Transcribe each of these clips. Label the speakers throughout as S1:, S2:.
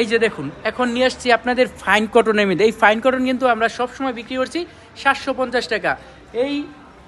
S1: এই যে দেখুন, এখন নিয়ে আসছি আপনাদের ফাইন কটনের মধ্যে। এই ফাইন কটন কিন্তু আমরা সবসময় বিক্রি করছি সাতশো পঞ্চাশ টাকা। এই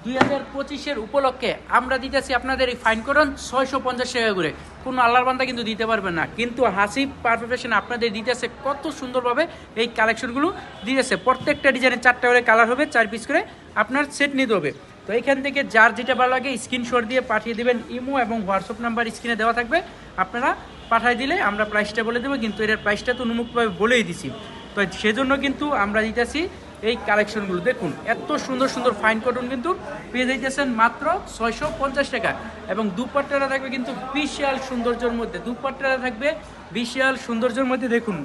S1: দুই হাজার পঁচিশের উপলক্ষে আমরা দিতেছি আপনাদের এই ফাইন কটন ছয়শো পঞ্চাশ টাকা করে। কোনো আল্লাহর বান্দা কিন্তু দিতে পারবে না। কিন্তু হাসিব পারফেকশন আপনাদের দিতেছে কত সুন্দরভাবে এই কালেকশনগুলো দিতেছে প্রত্যেকটা ডিজাইনের চারটা করে কালার হবে, চার পিস করে আপনার সেট নিতে হবে। তো এখান থেকে যার যেটা ভালো লাগে স্ক্রিনশট দিয়ে পাঠিয়ে দেবেন। ইমো এবং হোয়াটসঅ্যাপ নাম্বার স্ক্রিনে দেওয়া থাকবে। আপনারা পাঠিয়ে দিলে আমরা প্রাইসটা বলে দেবো, কিন্তু এটার প্রাইসটা তো উন্মুক্তভাবে বলেই দিছি। তো সেজন্য কিন্তু আমরা দিতেছি এই কালেকশনগুলো দেখুন, এত সুন্দর সুন্দর ফাইন কটন কিন্তু পেয়ে যাইতেছেন মাত্র ছয়শো পঞ্চাশ টাকা। এবং দুপাট্টারা থাকবে কিন্তু বিশাল সৌন্দর্যের মধ্যে দুপাট্টারা থাকবে বিশাল সৌন্দর্যের মধ্যে। দেখুন,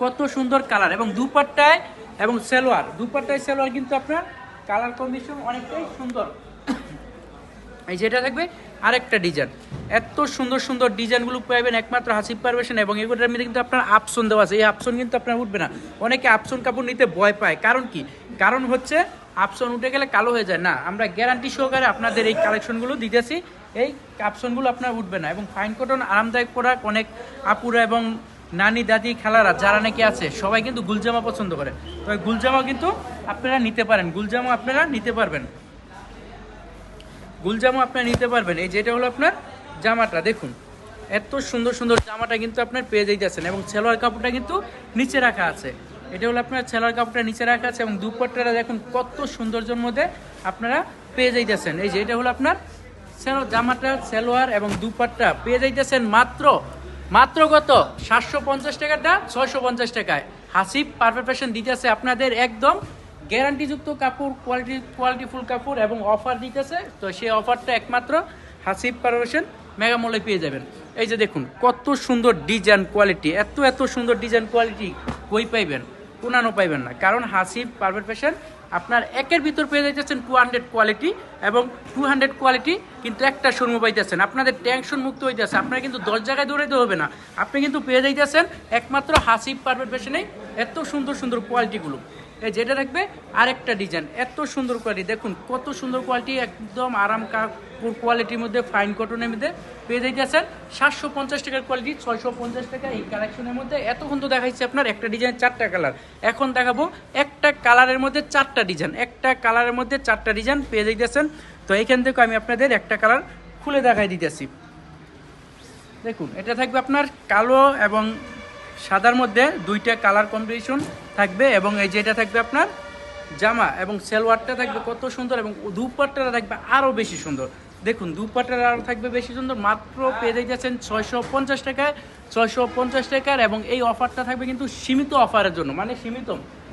S1: কত সুন্দর কালার এবং দুপাট্টায় এবং সেলোয়ার, দুপাট্টায় সেলোয়ার কিন্তু আপনার কালার কম্বিনেশন অনেকটাই সুন্দর। এই যেটা থাকবে আরেকটা ডিজাইন এত সুন্দর সুন্দর ডিজাইনগুলো পাবেন একমাত্র হাসিব পারবেশন এবং এগুলোর মধ্যে কিন্তু আপনার আপসন দেওয়া আছে। এই আপসন কিন্তু আপনার উঠবে না। অনেকে আপসন কাপড় নিতে ভয় পায়। কারণ কি? কারণ হচ্ছে আপসন উঠে গেলে কালো হয়ে যায়। না, আমরা গ্যারান্টি সহকারে আপনাদের এই কালেকশনগুলো দিতেছি। এই আপসনগুলো আপনার উঠবে না এবং ফাইন কটন আরামদায়ক প্রোডাক্ট অনেক আপুরা এবং নানি, দাদি, খেলারা, যারা নাকি আছে, সবাই কিন্তু গুলজামা পছন্দ করে। তো গুলজামা কিন্তু আপনারা নিতে পারেন। গুলজামা আপনারা নিতে পারবেন। গুলজামা আপনারা নিতে পারবেন। এই যেটা হলো আপনার জামাটা দেখুন। এত সুন্দর সুন্দর জামাটা কিন্তু আপনার পেয়ে যাইতেছেন এবং সেলোয়ার কাপড়টা কিন্তু নিচে রাখা আছে। এটা হলো আপনার সেলোয়ার কাপড়টা নিচে রাখা আছে এবং দুপাট্টাটা দেখুন কত সৌন্দর্যের মধ্যে আপনারা পেয়ে যাইতেছেন। এই যে এটা হলো আপনার সেলো জামাটা সেলোয়ার এবং দুপাট্টা পেয়ে যাইতেছেন মাত্র মাত্র কত? সাতশো পঞ্চাশ টাকাটা ছয়শো পঞ্চাশ টাকায়। হাসিব পারফেক্ট ফ্যাশন দিতেছে আপনাদের একদম গ্যারান্টিযুক্ত কাপড় কোয়ালিটি কোয়ালিটিফুল কাপড় এবং অফার দিতেছে। তো সেই অফারটা একমাত্র হাসিব পারফেকশন মেগা মলে পেয়ে যাবেন। এই যে দেখুন, কত সুন্দর ডিজাইন কোয়ালিটি এত এত সুন্দর ডিজাইন কোয়ালিটি কই পাইবেন? কোনানো পাইবেন না। কারণ হাসিব পারফেক্ট ফ্যাশন আপনার একের ভিতর পেয়ে যাইতেছেন টু হান্ড্রেড কোয়ালিটি এবং টু হান্ড্রেড কোয়ালিটি কিন্তু একটা শোরুমে পাইতেছেন। আপনাদের টেনশন মুক্ত হইতেছে। আপনার কিন্তু দশ জায়গায় দৌড়াইতে হবে না। আপনি কিন্তু পেয়ে যাইতেছেন একমাত্র হাসিব পারফেক্ট ফ্যাশনেই এত সুন্দর সুন্দর কোয়ালিটিগুলো এই যেটা থাকবে আরেকটা ডিজাইন এত সুন্দর কোয়ালিটি দেখুন, কত সুন্দর কোয়ালিটি একদম আরাম কাপড় কোয়ালিটির মধ্যে ফাইন কটনের মধ্যে পেয়ে যাইতেছেন। সাতশো পঞ্চাশ টাকার কোয়ালিটি ছয়শো পঞ্চাশ টাকা এই কালেকশনের মধ্যে। এতক্ষণ তো দেখাইছে আপনার, একটা ডিজাইন চারটা কালার এখন দেখাবো, একটা কালারের মধ্যে চারটা ডিজাইন একটা কালারের মধ্যে চারটা ডিজাইন পেয়ে যাইতেছেন। তো এইখান থেকে আমি আপনাদের একটা কালার খুলে দেখাই দিতেছি। দেখুন, এটা থাকবে আপনার কালো এবং সাদার মধ্যে দুইটা কালার কম্বিনেশন থাকবে এবং এই যেটা থাকবে আপনার জামা এবং সেলওয়ারটা থাকবে কত সুন্দর এবং দুপাট্টাটা থাকবে আরও বেশি সুন্দর। দেখুন দুপাট্টাটা আরও থাকবে বেশি সুন্দর, মাত্র পেয়ে যাচ্ছেন ছয়শো পঞ্চাশ টাকায় ছয়শো পঞ্চাশ টাকার এবং এই অফারটা থাকবে কিন্তু সীমিত অফারের জন্য মানে সীমিত।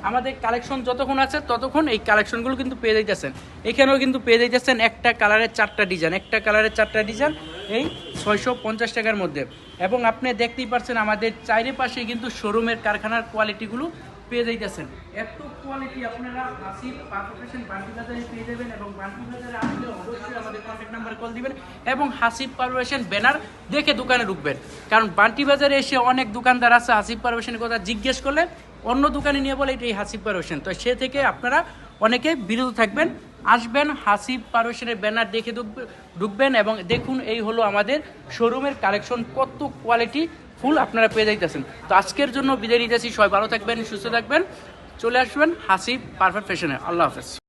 S1: আমাদের কালেকশন যতক্ষণ আছে ততক্ষণ এই কালেকশনগুলো কিন্তু পেয়ে যাইতেছেন। এখানেও কিন্তু পেয়ে যাইতেছেন একটা কালারের চারটা ডিজাইন একটা কালারের চারটা ডিজাইন এই ছয়শো পঞ্চাশ টাকার মধ্যে। এবং আপনি দেখতেই পারছেন আমাদের চাইরে পাশে কিন্তু শোরুমের কারখানার কোয়ালিটিগুলো পেয়ে যাইতেছেন। এত কোয়ালিটি আপনারা হাসিব পারফেকশন বান্টি বাজারে পেয়ে যাবেন এবং বান্টি বাজারে আসলে অবশ্যই আমাদের কন্ট্যাক্ট নাম্বার কল দিবেন এবং হাসিব পারফেকশন ব্যানার দেখে দোকানে ঢুকবেন। কারণ বান্টি বাজারে এসে অনেক দোকানদার আছে হাসিফ পারফেকশনের কথা জিজ্ঞেস করলে অন্য দোকানে নিয়ে বলে এটাই হাসিফ পারফেকশন তো সে থেকে আপনারা অনেকে বিরত থাকবেন। আসবেন, হাসিব পারফেকশনের ব্যানার দেখে ঢুকবে- ঢুকবেন এবং দেখুন এই হলো আমাদের শোরুমের কালেকশন, কত কোয়ালিটি ফুল আপনারা পেয়ে যাইতেছেন। তো আজকের জন্য বিদায় নিতেছি, সবাই ভালো থাকবেন, সুস্থ থাকবেন, চলে আসবেন হাসিব পারফেক্ট ফ্যাশনে। আল্লাহ হাফেজ।